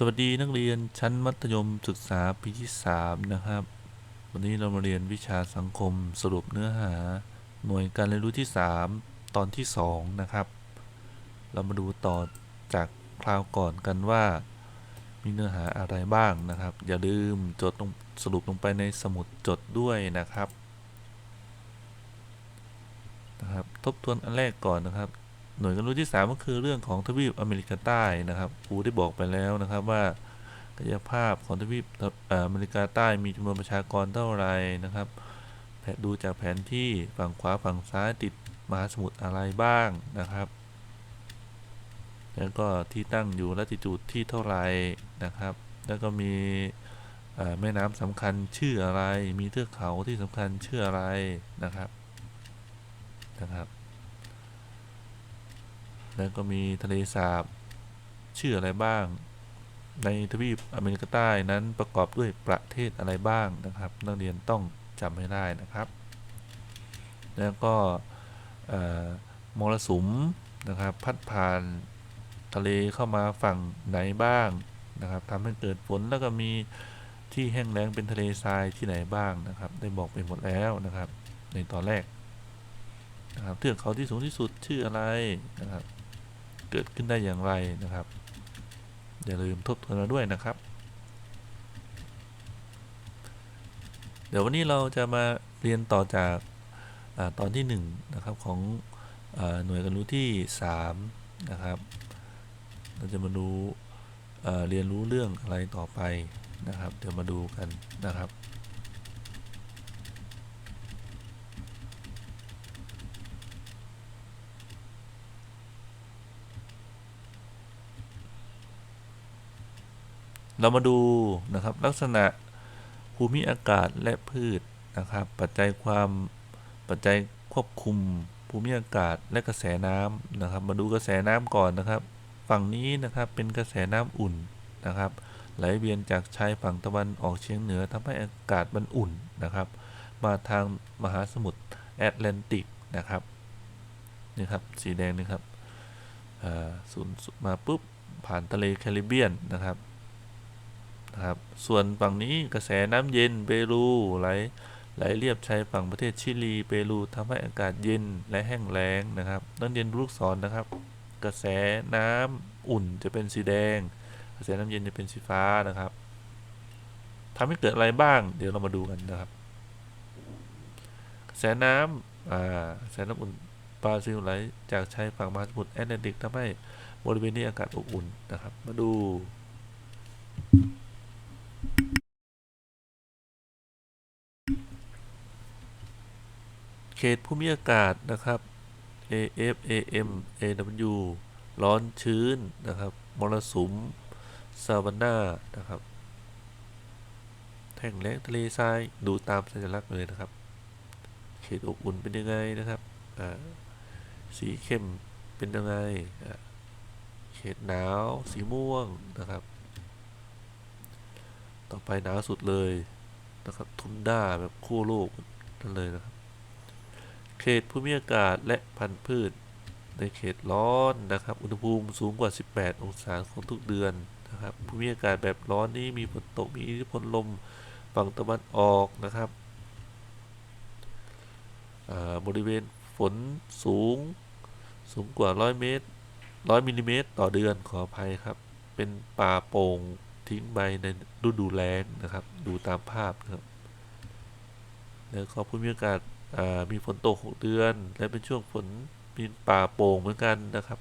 สวัสดีนักเรียนชั้นมัธยมศึกษาปีที่ 3 นะครับ วันนี้เรามาเรียนวิชาสังคมสรุปเนื้อหา หน่วยการเรียนรู้ที่ 3 ตอนที่ 2 นะครับ เรามาดูต่อจากคราวก่อนกันว่า มีเนื้อหาอะไรบ้างนะครับ อย่าลืมจดลงสรุปลงไปในสมุดจดด้วยนะครับนะครับ ทบทวนอันแรกก่อนนะครับ หน่วยการรู้ที่ 3 ก็คือเรื่องของทวีปอเมริกาใต้นะครับครูได้บอกไปแล้วนะครับว่ากายภาพของทวีปอเมริกาใต้มีจำนวนประชากรเท่าไหร่นะครับแดูจากแผนที่ฝั่งขวาฝั่งซ้ายติดมหาสมุทรอะไรบ้างนะครับ แล้วก็ที่ตั้งอยู่ลัติจูดที่เท่าไหร่นะครับ แล้วก็มีแม่น้ำสำคัญชื่ออะไร มีเทือกเขาที่สำคัญชื่ออะไรนะครับนะครับ แล้วก็มีทะเลสาบชื่ออะไรบ้าง ในทวีปอเมริกาใต้นั้นประกอบด้วยประเทศอะไรบ้างนะครับ นักเรียนต้องจำให้ได้นะครับ แล้วก็มรสุมนะครับ พัดผ่านทะเลเข้ามาฝั่งไหนบ้างนะครับทำให้เกิดฝนแล้วก็มีที่แห้งแล้งเป็นทะเลทรายที่ไหนบ้างนะครับ ได้บอกไปหมดแล้วนะครับ ในตอนแรกนะครับเทือกเขาที่สูงที่สุดชื่ออะไรนะครับ เกิดขึ้นได้อย่างไรนะครับ อย่าลืมทบทวนมาด้วยนะครับ เดี๋ยววันนี้เราจะมาเรียนต่อจากอตอนที่1นงนะครับของอหน่วยการรู้ที่3นะครับเราจะมาดูเรียนรู้เรื่องอะไรต่อไปนะครับ เดี๋ยวมาดูกันนะครับ เรามาดูนะครับลักษณะภูมิอากาศและพืชนะครับ ปัจจัยความปัจจัยควบคุมภูมิอากาศและกระแสน้ำนะครับ มาดูกระแสน้ำก่อนนะครับ ฝั่งนี้นะครับเป็นกระแสน้ำอุ่นนะครับ ไหลเวียนจากชายฝั่งตะวันออกเฉียงเหนือทำให้อากาศมันอุ่นนะครับ มาทางมหาสมุทรแอตแลนติกนะครับนี่ครับสีแดงนี่ครับอ่าศูนย์มาปุ๊บผ่านทะเลแคริบเบียนนะครับ นะครับ ส่วนฝั่งนี้กระแสน้ำเย็นเปรูไหลไหลเรียบชายฝั่งประเทศชิลีเปรูทำให้อากาศเย็นและแห้งแล้งนะครับนักเรียนดูลูกศรนะครับ กระแสน้ำอุ่นจะเป็นสีแดง กระแสน้ำเย็นจะเป็นสีฟ้านะครับทำให้เกิดอะไรบ้าง เดี๋ยวเรามาดูกันนะครับ กระแสน้ำอ่ากระแสน้ำอุ่นบราซิลไหลจากชายฝั่งมหาสมุทรแอตแลนติกทำให้บริเวณนี้อากาศอบอุ่นนะครับ มาดู เขตภูมิอากาศนะครับ AF AM AW ร้อนชื้นนะครับ มรสุมซาวันนานะครับแท่งแล้งทะเลทรายดูตามสัญลักษณ์เลยนะครับ เขตอบอุ่นเป็นยังไงนะครับสีเข้มเป็นยังไงเขตหนาวสีม่วงนะครับ ต่อไปหนาวสุดเลยนะครับ ทุนด้าแบบขั้วโลกนั่นเลยนะครับ เขตภูมิอากาศและพันธุ์พืช ในเขตร้อนนะครับ อุณหภูมิสูงกว่า 18 องศาของทุกเดือนนะครับ ภูมิอากาศแบบร้อนนี้มีฝนตก มีอิทธิพลลมฝั่งตะวันออกนะครับบริเวณฝนสูงสูงกว่า 100 เมตร 100มิลลิเมตรต่อเดือนขออภัยครับ เป็นป่าโป่งทิ้งใบในฤดูแล้งนะครับ ดูตามภาพนะครับแล้วก็ภูมิอากาศ มีฝนตก6เดือน และเป็นช่วงฝนมีป่าโป่งเหมือนกันนะครับ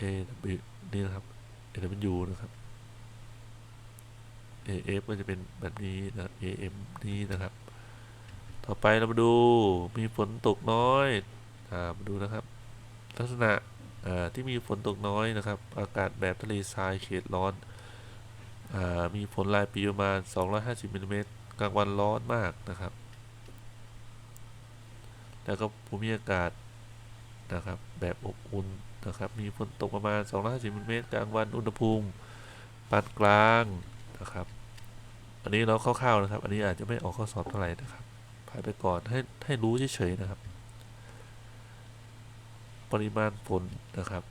A W นี่นะครับ A W นะครับ A F ก็จะเป็นแบบนี้นะ A M นี่นะครับ ต่อไปเรามาดูมีฝนตกน้อยอ่ามาดูนะครับ ลักษณะอ่าที่มีฝนตกน้อยนะครับ อากาศแบบทะเลทรายเขตร้อนอ่ามีฝนรายปีประมาณ 250มิลลิเมตร กลางวันร้อนมากนะครับ แล้วก็ภูมิอากาศนะครับ แบบอบอุ่นนะครับ มีฝนตกประมาณ 250มิลลิเมตรกลางวันอุณหภูมิปานกลางนะครับ อันนี้เราคร่าวๆนะครับ อันนี้อาจจะไม่ออกข้อสอบเท่าไหร่นะครับผ่านไปก่อนให้ให้รู้เฉยๆนะครับ ปริมาณฝนนะครับ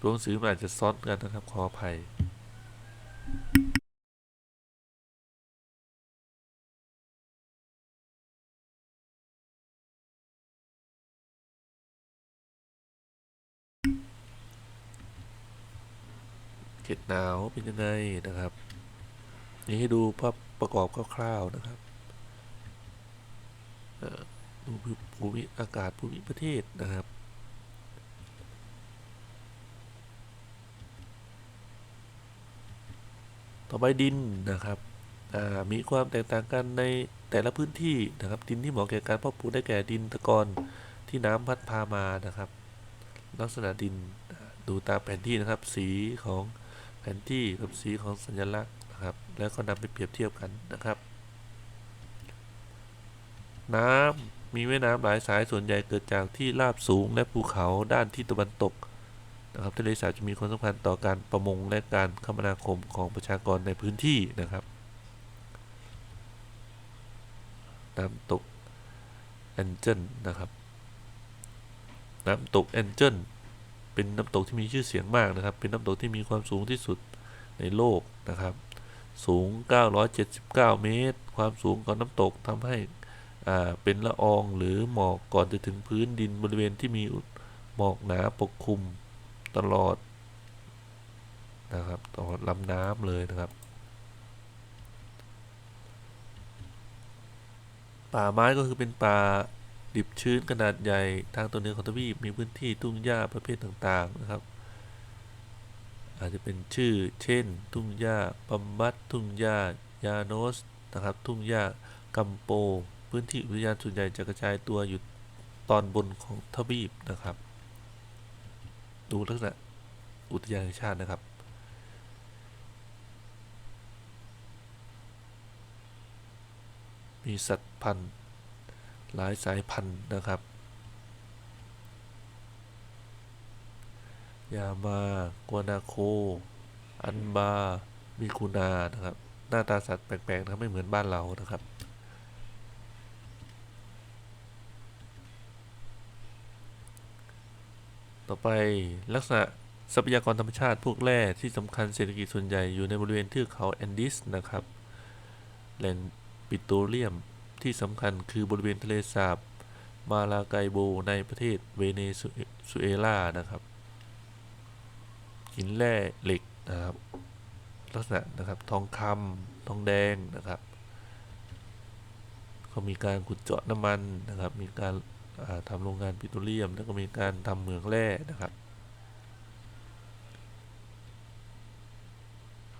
ตัวหนังสือมันอาจจะซ้อนกันนะครับขออภัย เขตหนาวเป็นยังไงนะครับ นี่ให้ดูภาพประกอบคร่าวๆนะครับดูภูมิอากาศภูมิประเทศนะครับต่อไปดินนะครับ มีความแตกต่างกันในแต่ละพื้นที่นะครับ ดินที่เหมาะแก่การเพาะปลูกได้แก่ดินตะกอนที่น้ำพัดพามานะครับ ลักษณะดินดูตามแผนที่นะครับ สีของ แผนที่กับสีของสัญลักษณ์นะครับ แล้วก็นำไปเปรียบเทียบกันนะครับ น้ำมีแม่น้ำหลายสายส่วนใหญ่เกิดจากที่ราบสูงและภูเขาด้านที่ตะวันตกนะครับทะเลสาบจะมีความสำคัญต่อการประมงและการคมนาคมของประชากรในพื้นที่นะครับน้ำตกแอนเจิลนะครับ น้ำตกแอนเจิล เป็นน้ำตกที่มีชื่อเสียงมากนะครับ เป็นน้ำตกที่มีความสูงที่สุดในโลกนะครับ สูง 979 เมตร ความสูงของน้ำตกทำให้อ่าเป็นละอองหรือหมอกก่อนจะถึงพื้นดินบริเวณที่มีหมอกหนาปกคลุมตลอดนะครับตลอดลำน้ำเลยนะครับ ป่าไม้ก็คือเป็นป่า ดิบชื้นขนาดใหญ่ทางตอนเหนือของทวีปมีพื้นที่ทุ่งหญ้าประเภทต่างๆนะครับ อาจจะเป็นชื่อเช่น ทุ่งหญ้าปัมบัตทุ่งหญ้ายาโนสนะครับ ทุ่งหญ้ากัมโป พื้นที่อุทยานส่วนใหญ่จะกระจายตัวอยู่ตอนบนของทวีปนะครับ ดูลักษณะอุทยานแห่งชาตินะครับมีสัตว์พันธุ์ หลายสายพันธุ์นะครับ ยามากวนาโค อันบามิคุนานะครับ หน้าตาสัตว์แปลกๆนะครับไม่เหมือนบ้านเรานะครับต่อไปลักษณะทรัพยากรธรรมชาติพวกแร่ที่สำคัญเศรษฐกิจส่วนใหญ่อยู่ในบริเวณเทือกเขาแอนดิสนะครับ แหล่งปิโตรเลียม ที่สำคัญคือบริเวณทะเลสาบมาลาไกโบในประเทศเวเนซุเอลานะครับหินแร่เหล็กนะครับลักษณะนะครับทองคำทองแดงนะครับก็มีการขุดเจาะน้ำมันนะครับ มีการาทำโรงงานปิโตรเลียม แล้วก็มีการทำเหมืองแร่นะครับ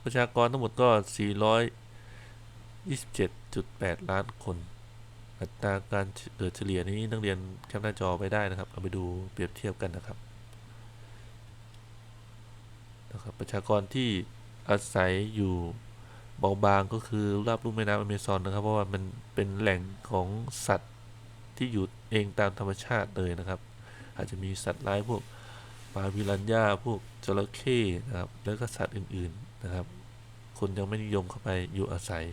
ประชากรทั้งหมดก็ 427.8 ล้านคน อัตราการเกิดเฉลี่ยนี้นักเรียนแคปหน้าจอไปได้นะครับเอาไปดูเปรียบเทียบกันนะครับนะครับประชากรที่อาศัยอยู่เบาบางก็คือราบลุ่มแม่น้ำอเมซอนนะครับ เพราะว่ามันเป็นแหล่งของสัตว์ที่อยู่เองตามธรรมชาติเลยนะครับ อาจจะมีสัตว์ร้ายพวกปลาพิรันย่าพวกจระเข้นะครับแล้วก็สัตว์อื่นๆนะครับ คนยังไม่นิยมเข้าไปอยู่อาศัย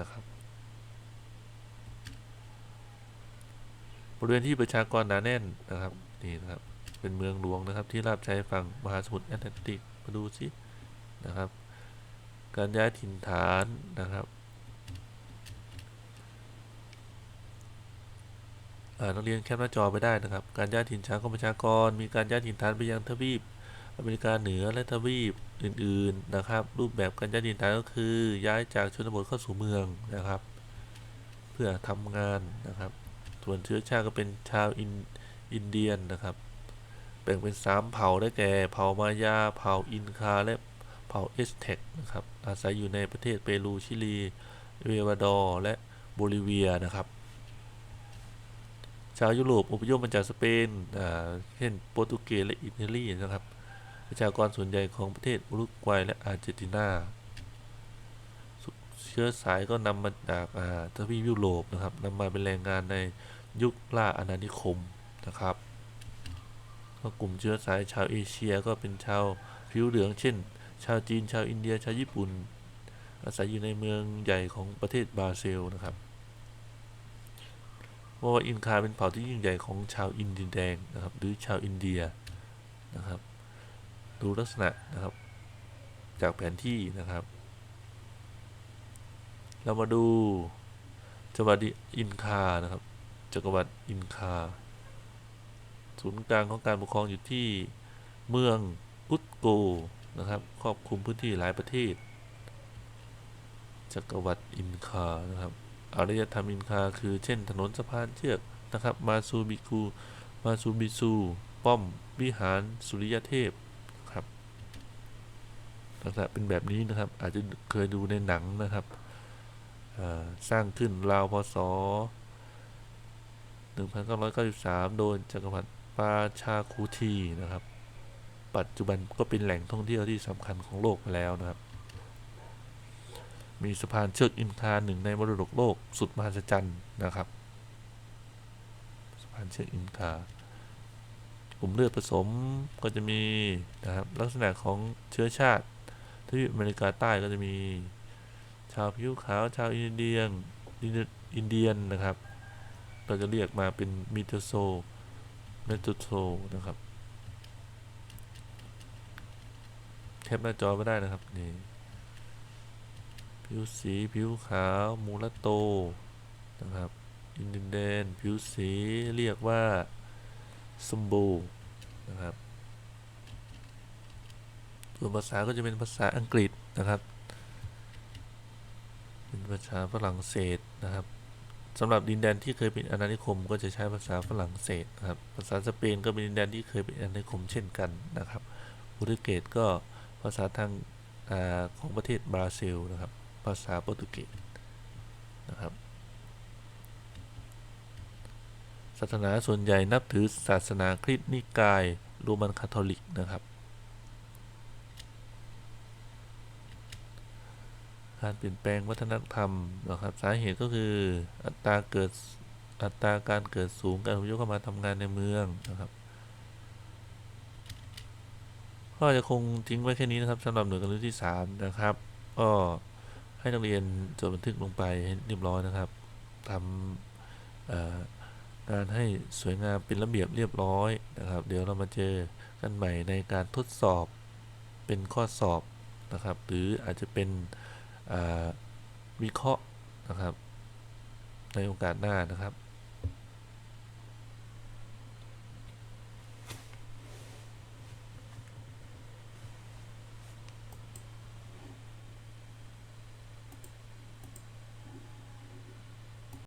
นะครับ ริเวณที่ประชากรหนาแน่นนะครับนี่นะครับเป็นเมืองหลวงนะครับ ที่ราบชายฝั่งมหาสมุทรแอตแลนติกมาดูสินะครับ การย้ายถิ่นฐานนะครับนักเรียนแคปหน้าจอไปได้นะครับ การย้ายถิ่นฐานของประชากร มีการย้ายถิ่นฐานไปยังทวีปอเมริกาเหนือและทวีปอื่น ๆนะครับ รูปแบบการย้ายถิ่นฐานก็คือ ย้ายจากชนบทเข้าสู่เมืองนะครับ เพื่อทำงานนะครับ ส่วนเชื้อชาติก็เป็นชาวอินอินเดียนนะครับแบ่งเป็นสามเผ่าได้แก่เผ่ามายาเผ่าอินคาและเผ่าเอสเท็กนะครับอาศัยอยู่ในประเทศเปรูชิลีเอวาดอร์และโบลิเวียนะครับ ชาวยุโรปอพยพมาจากสเปนอ่าเช่นโปรตุเกสและอิตาลีนะครับ ประชากรส่วนใหญ่ของประเทศอุรุกวัยและอาร์เจนตินาเชื้อสายก็นำมาจากอ่าทวีปยุโรปนะครับนำมาเป็นแรงงานใน ยุคล่าอาณานิคมนะครับก็กลุ่มเชื้อสายชาวเอเชียก็เป็นชาวผิวเหลือง เช่น ชาวจีนชาวอินเดียชาวญี่ปุ่น อาศัยอยู่ในเมืองใหญ่ของประเทศบราซิลนะครับว่าอินคาเป็นเผ่าที่ยิ่งใหญ่ของชาวอินเดียแดงนะครับหรือชาวอินเดียนะครับดดูลักษณะนะครับจากแผนที่นะครับ เรามาดูจังหวัดอินคานะครับ จักรวรรดิอินคา ศูนย์กลางของการปกครองอยู่ที่เมืองกุตโกนะครับ ครอบคลุมพื้นที่หลายประเทศ จักรวรรดิอินคา นะครับ อารยธรรมอินคา คือเช่นถนนสะพานเชือกนะครับ มาซูบิคูมาซูบิซู ป้อม วิหาร สุริยเทพครับลักษณะเป็นแบบนี้นะครับ อาจจะเคยดูในหนังนะครับ สร้างขึ้นราวพศ 1993 โดยจักรวรรดิปาชาคูทีนะครับ ปัจจุบันก็เป็นแหล่งท่องเที่ยวที่สำคัญของโลกไปแล้วนะครับ มีสะพานเชือกอินคาหนึ่งในมรดกโลกสุดมหัศจรรย์นะครับ สะพานเชือกอินคากลุ่มเลือดผสมก็จะมีนะครับลักษณะของเชื้อชาติทวีปอเมริกาใต้ก็จะมี ชาวผิวขาวชาวอินเดียนอินเดียอินเดียนนะครับ เราจะเรียกมาเป็นมิเตโซเมโตโซนะครับแคปหน้าจอไม่ได้นะครับนี่ผิวสีผิวขาวมูลโตนะครับอินเดียนแดนผิวสีเรียกว่าสมบูนะครับส่วนภาษาก็จะเป็นภาษาอังกฤษนะครับ เป็นภาษาฝรั่งเศสนะครับ สำหรับดินแดนที่เคยเป็นอาณานิคม ก็จะใช้ภาษาฝรั่งเศสนะครับ ภาษาสเปนก็เป็นดินแดนที่เคยเป็นอาณานิคมเช่นกันนะครับโปรตุเกสก็ภาษาทางอาของประเทศบราซิลนะครับ ภาษาโปรตุเกสนะครับ ศาสนาส่วนใหญ่นับถือศาสนาคริสต์นิกายโรมันคาทอลิกนะครับ การเปลี่ยนแปลงวัฒนธรรมนะครับ สาเหตุก็คืออัตราเกิดอัตราการเกิดสูงการอพยพเข้ามาทำงานในเมืองนะครับก็จะคงทิ้งไว้แค่นี้นะครับสำหรับหน่วยการเรียนที่ 3 นะครับ ก็ให้นักเรียนจดบันทึกลงไปให้เรียบร้อยนะครับทำการให้สวยงามเป็นระเบียบเรียบร้อยนะครับ เดี๋ยวเรามาเจอกันใหม่ในการทดสอบเป็นข้อสอบนะครับ หรืออาจจะเป็น วิเคราะห์นะครับ ในโอกาสหน้านะครับ